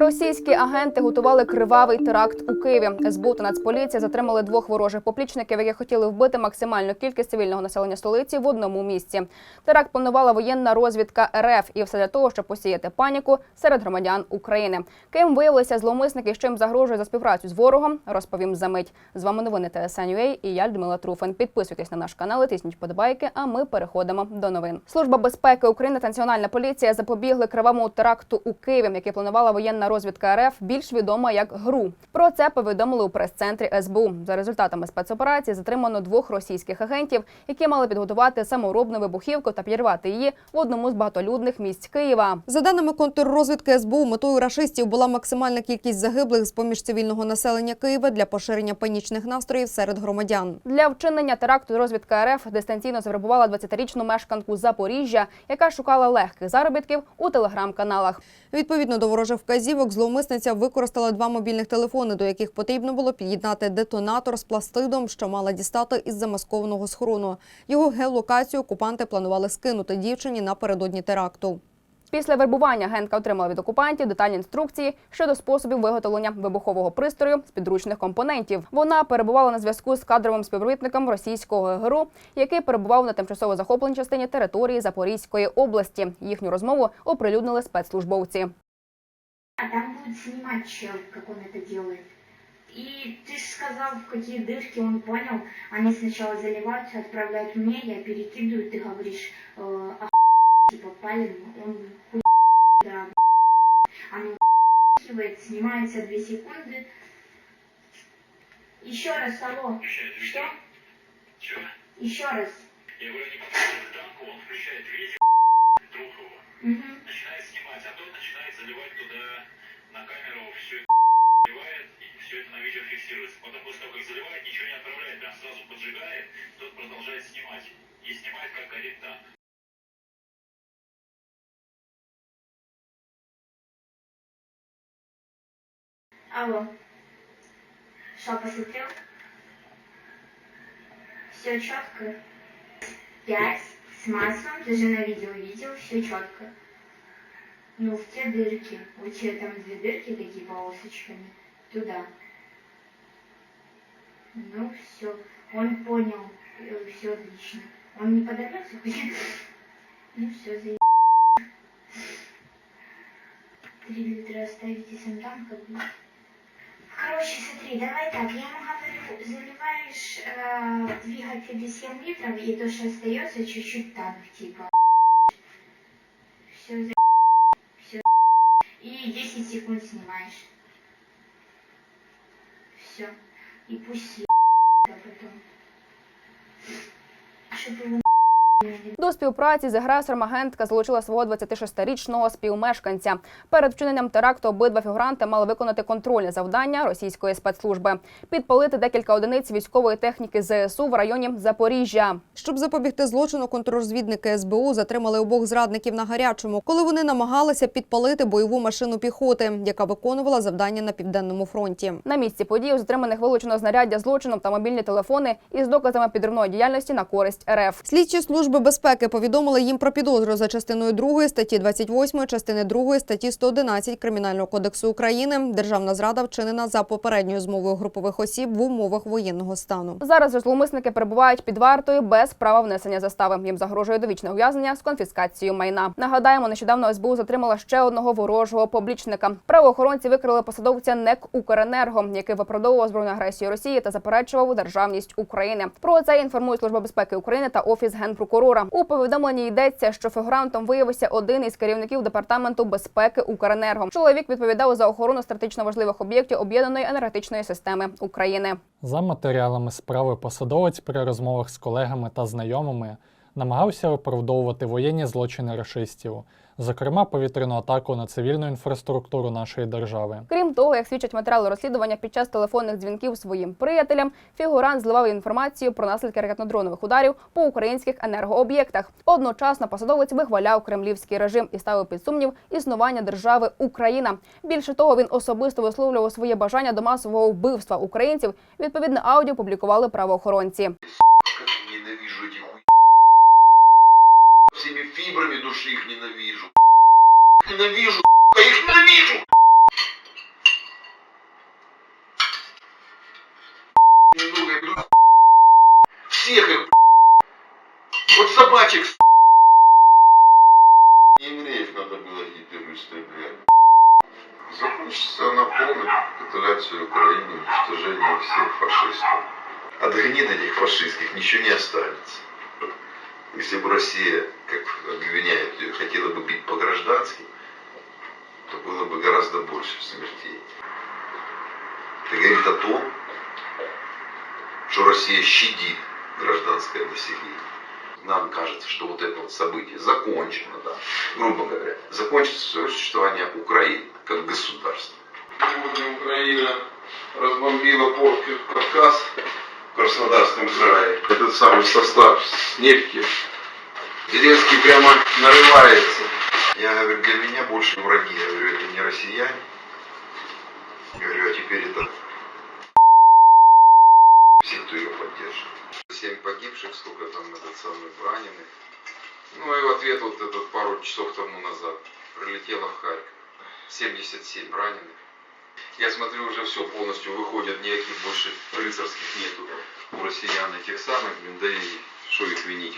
Російські агенти готували кривавий теракт у Києві. СБУ та Нацполіція затримали двох ворожих поплічників, які хотіли вбити максимальну кількість цивільного населення столиці в одному місці. Теракт планувала воєнна розвідка РФ, і все для того, щоб посіяти паніку серед громадян України. Ким виявилися зловмисники, що їм загрожує за співпрацю з ворогом, розповім за мить. З вами новини ТСН.UA і я Людмила Труфен. Підписуйтесь на наш канал, і тисніть подобайки. А ми переходимо до новин. Служба безпеки України та Національна поліція запобігли кривавому теракту у Києві, який планувала воєнна розвідка РФ, більш відома як ГРУ. Про це повідомили у прес-центрі СБУ. За результатами спецоперації затримано двох російських агентів, які мали підготувати саморобну вибухівку та підірвати її в одному з багатолюдних місць Києва. За даними контррозвідки СБУ, метою рашистів була максимальна кількість загиблих з поміж цивільного населення Києва для поширення панічних настроїв серед громадян. Для вчинення теракту розвідка РФ дистанційно завербувала 20-річну мешканку Запоріжжя, яка шукала легких заробітків у телеграм-каналах. Відповідно до ворожих вказівок, зловмисниця використала два мобільних телефони, до яких потрібно було під'єднати детонатор з пластидом, що мала дістати із замаскованого схорону. Його геолокацію окупанти планували скинути дівчині напередодні теракту. Після вербування агентка отримала від окупантів детальні інструкції щодо способів виготовлення вибухового пристрою з підручних компонентів. Вона перебувала на зв'язку з кадровим співробітником російського ГРУ, який перебував на тимчасово захопленій частині території Запорізької області. Їхню розмову оприлюднили спецслужбовці. А там будет снимать чел, как он это делает. И ты же сказал, в какие дырки он понял. Они сначала заливаются, отправляют мне, я перекидываю, ты говоришь, э, а типа пален, он хуй, да, оно снимается 2 секунды. Еще раз, алло, что? Чего? Еще раз. Я говорю, не подходит к танку, он включает видео, друг его, Угу. Поджигает, тот продолжает снимать. И снимает, как танк. Алло. Что, посмотрел? Все четко. Пять с маслом, ты же на видео видел, все четко. Ну, в те дырки. У тебя там две дырки такие полосочками. Туда. Ну, все. Он понял. Все отлично. Он не подорвется хоть? Ну, все, за Три литра оставите сам там, как бы. Короче, смотри, давай так, я ему говорю, заливаешь э, двигатель без 7 литров, и то, что остается, чуть-чуть танк, типа. Все, все. И 10 секунд снимаешь. Все. И пусть съеб, До співпраці з агресором агентка залучила свого 26-річного співмешканця. Перед вчиненням теракту обидва фігуранти мали виконати контрольне завдання російської спецслужби підпалити декілька одиниць військової техніки ЗСУ в районі Запоріжжя. Щоб запобігти злочину, контррозвідники СБУ затримали обох зрадників на гарячому, коли вони намагалися підпалити бойову машину піхоти, яка виконувала завдання на південному фронті. На місці події у затриманих вилучено знаряддя злочину та мобільні телефони із доказами підривної діяльності на користь РФ. Слідчі служби безпеки повідомили їм про підозру за частиною 2 статті 28, частини 2 статті 111 Кримінального кодексу України. Державна зрада вчинена за попередньою змовою групових осіб в умовах воєнного стану. Зараз же зловмисники перебувають під вартою без права внесення застави. Їм загрожує довічне ув'язнення з конфіскацією майна. Нагадаємо, нещодавно СБУ затримала ще одного ворожого поблічника. Правоохоронці викрили посадовця НЕК Укренерго, який виправдовував збройну агресію Росії та заперечував державність України. Про це інформує Служба безпеки України та офіс генпрокурора. У повідомленні йдеться, що фігурантом виявився один із керівників департаменту безпеки Укренерго. Чоловік відповідав за охорону стратегічно важливих об'єктів об'єднаної енергетичної системи України. За матеріалами справи посадовець при розмовах з колегами та знайомими намагався виправдовувати воєнні злочини рашистів, зокрема повітряну атаку на цивільну інфраструктуру нашої держави. Крім того, як свідчать матеріали розслідування під час телефонних дзвінків своїм приятелям, фігурант зливав інформацію про наслідки ракетно-дронових ударів по українських енергооб'єктах. Одночасно посадовець вихваляв кремлівський режим і ставив під сумнів існування держави Україна. Більше того, він особисто висловлював своє бажання до масового вбивства українців. Відповідне аудіо публікували правоохоронці. всеми фибрами души их ненавижу. Ненавижу, я их ненавижу. Немного всех их, вот собачек, Евреев надо было Гитлеру истреблять. Закончится она полной капитуляцией Украины, уничтожение всех фашистов. От гнид этих фашистских ничего не останется. Если бы Россия как обвиняют хотела бы бить по гражданским, то было бы гораздо больше смертей. Это говорит о том, что Россия щадит гражданское население. Нам кажется, что вот это вот событие закончено, да, грубо говоря, закончится свое существование Украины как государства. Сегодня Украина разбомбила порт Кавказ в Краснодарском крае. Этот самый состав с нефти. Зеленский прямо нарывается. Я говорю, для меня больше враги. Я говорю, это не россияне. Я говорю, а теперь это все, кто ее поддерживает. Семь погибших, сколько там этот самый раненых. Ну и в ответ вот этот пару часов тому назад прилетело в Харьков. 77 раненых. Я смотрю, уже все полностью выходит, никаких больше рыцарских нету у россиян этих самых, да и что их винить.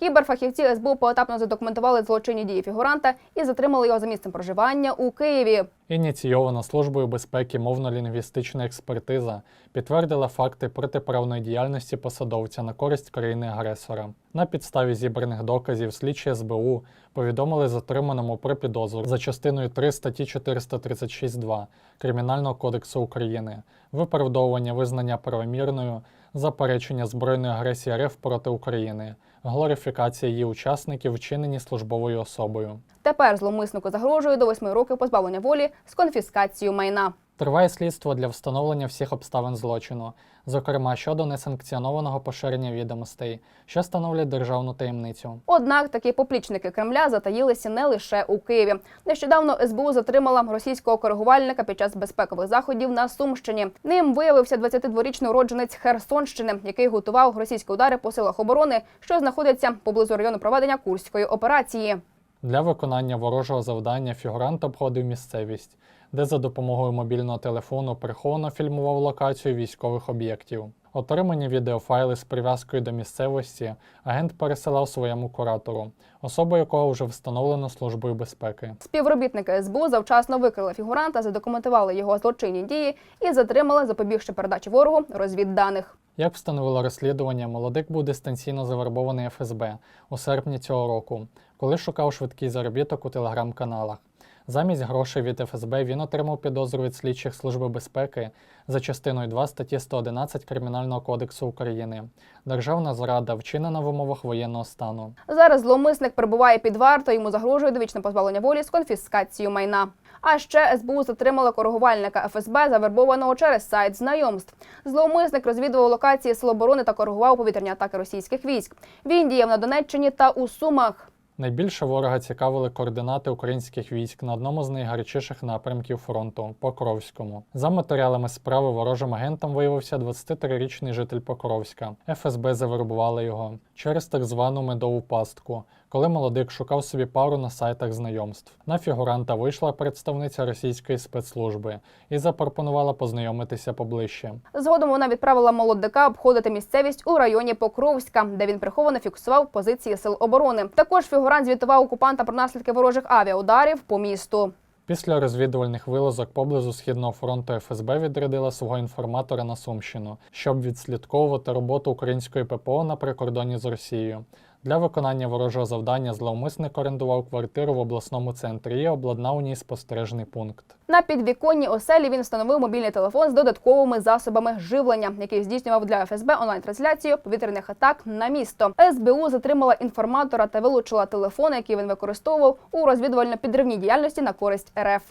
Кіберфахівці СБУ поетапно задокументували злочинні дії фігуранта і затримали його за місцем проживання у Києві. Ініційована службою безпеки мовно-лінгвістична експертиза підтвердила факти протиправної діяльності посадовця на користь країни-агресора. На підставі зібраних доказів слідчі СБУ повідомили затриманому про підозру за частиною 3 статті 436.2 Кримінального кодексу України, виправдовування визнання правомірною, заперечення збройної агресії РФ проти України, глорифікація її учасників, вчинені службовою особою. Тепер зловмиснику загрожує до восьми років позбавлення волі з конфіскацією майна. Триває слідство для встановлення всіх обставин злочину, зокрема щодо несанкціонованого поширення відомостей, що становлять державну таємницю. Однак такі поплічники Кремля затаїлися не лише у Києві. Нещодавно СБУ затримала російського коригувальника під час безпекових заходів на Сумщині. Ним виявився 22-річний уродженець Херсонщини, який готував російські удари по силах оборони, що знаходяться поблизу району проведення курської операції. Для виконання ворожого завдання фігурант обходив місцевість, де за допомогою мобільного телефону приховано фільмував локацію військових об'єктів. Отримані відеофайли з прив'язкою до місцевості агент пересилав своєму куратору, особу якого вже встановлено службою безпеки. Співробітники СБУ завчасно викрили фігуранта, задокументували його злочинні дії і затримали, запобігши передачі ворогу розвідданих. Як встановило розслідування, молодик був дистанційно завербований ФСБ у серпні цього року, коли шукав швидкий заробіток у телеграм-каналах. Замість грошей від ФСБ він отримав підозру від слідчих Служби безпеки за частиною 2 статті 111 Кримінального кодексу України. Державна зрада вчинена в умовах воєнного стану. Зараз зловмисник перебуває під вартою, йому загрожує довічне позбавлення волі з конфіскацією майна. А ще СБУ затримала коригувальника ФСБ, завербованого через сайт знайомств. Зловмисник розвідував локації Сил оборони та коригував повітряні атаки російських військ. Він діяв на Донеччині та у Сумах. Найбільше ворога цікавили координати українських військ на одному з найгарячіших напрямків фронту Покровському. За матеріалами справи ворожим агентом виявився 23-річний житель Покровська. ФСБ завербували його через так звану медову пастку, коли молодик шукав собі пару на сайтах знайомств. На фігуранта вийшла представниця російської спецслужби і запропонувала познайомитися поближче. Згодом вона відправила молодика обходити місцевість у районі Покровська, де він приховано фіксував позиції сил оборони. Також фігурант звітував окупанта про наслідки ворожих авіаударів по місту. Після розвідувальних вилазок поблизу східного фронту ФСБ відрядила свого інформатора на Сумщину, щоб відслідковувати роботу української ППО на прикордоні з Росією. Для виконання ворожого завдання зловмисник орендував квартиру в обласному центрі і обладнав у ній спостережний пункт. На підвіконні оселі він встановив мобільний телефон з додатковими засобами живлення, який здійснював для ФСБ онлайн-трансляцію повітряних атак на місто. СБУ затримала інформатора та вилучила телефон, який він використовував у розвідувально-підривній діяльності на користь РФ.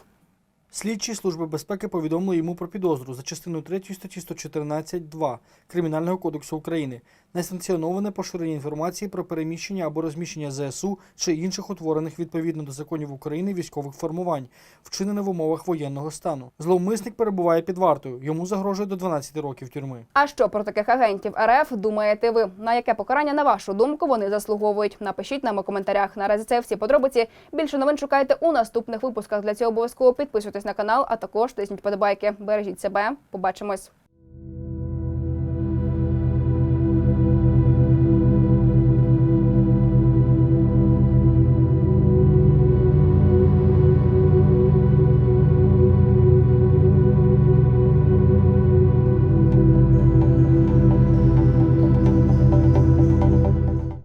Слідчі Служби безпеки повідомили йому про підозру за частиною 3 статті 114.2 Кримінального кодексу України несанкціоноване поширення інформації про переміщення або розміщення ЗСУ чи інших утворених відповідно до законів України військових формувань, вчинене в умовах воєнного стану. Зловмисник перебуває під вартою. Йому загрожує до 12 років тюрми. А що про таких агентів РФ думаєте ви? На яке покарання, на вашу думку, вони заслуговують? Напишіть нам у коментарях. Наразі це всі подробиці. Більше новин шукайте у наступних випусках. Для цього обов'язково підписуйтесь на канал, а також тисніть подобайки. Бережіть себе. Побачимось.